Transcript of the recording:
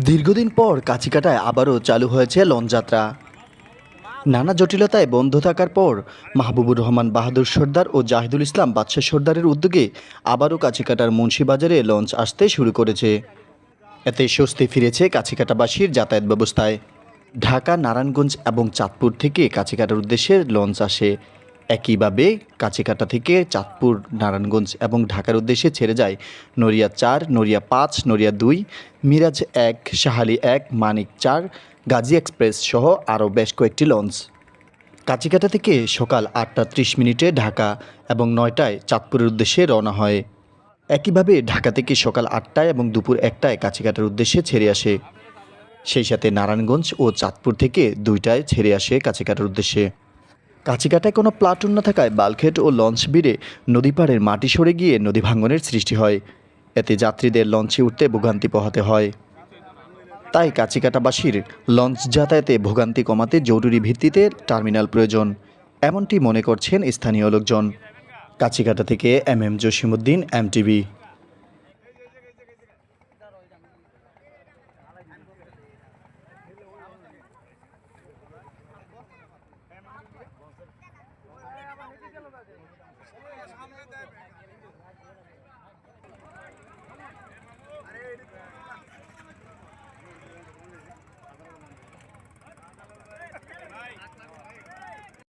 দীর্ঘদিন পর কাছিকাটায় আবারও চালু হয়েছে লঞ্চ যাত্রা। নানা জটিলতায় বন্ধ থাকার পর মাহবুবুর রহমান বাহাদুর সর্দার ও জাহিদুল ইসলাম বাদশাহ সর্দারের উদ্যোগে আবারও কাছিকাটার মুন্সিবাজারে লঞ্চ আসতে শুরু করেছে। এতে স্বস্তি ফিরেছে কাছিকাটাবাসীর যাতায়াত ব্যবস্থায়। ঢাকা, নারায়ণগঞ্জ এবং চাঁদপুর থেকে কাছিকাটার উদ্দেশ্যে লঞ্চ আসে। একইভাবে কাছিকাটা থেকে চাঁদপুর, নারায়ণগঞ্জ এবং ঢাকার উদ্দেশ্যে ছেড়ে যায় নড়িয়া চার, নড়িয়া পাঁচ, নড়িয়া দুই, মিরাজ এক, শাহালি এক, মানিক চার, গাজী এক্সপ্রেস সহ আরও বেশ কয়েকটি লঞ্চ। কাছিকাটা থেকে সকাল আটটা ত্রিশ মিনিটে ঢাকা এবং নয়টায় চাঁদপুরের উদ্দেশ্যে রওনা হয়। একইভাবে ঢাকা থেকে সকাল আটটায় এবং দুপুর একটায় কাছিকাটার উদ্দেশ্যে ছেড়ে আসে। সেই সাথে নারায়ণগঞ্জ ও চাঁদপুর থেকে দুইটায় ছেড়ে আসে কাছিকাটার উদ্দেশ্যে। কাছিকাটায় কোনো প্লাটুন না থাকায় বালখেট ও লঞ্চ ভিড়ে নদীপাড়ের মাটি সরে গিয়ে নদী ভাঙনের সৃষ্টি হয়। এতে যাত্রীদের লঞ্চে উঠতে ভোগান্তি পোহাতে হয়। তাই কাছিকাটাবাসীর লঞ্চ যাতায়াতে ভোগান্তি কমাতে জরুরি ভিত্তিতে টার্মিনাল প্রয়োজন, এমনটি মনে করছেন স্থানীয় লোকজন। কাছিকাটা থেকে এম এম জসিমুদ্দিন এমটিভি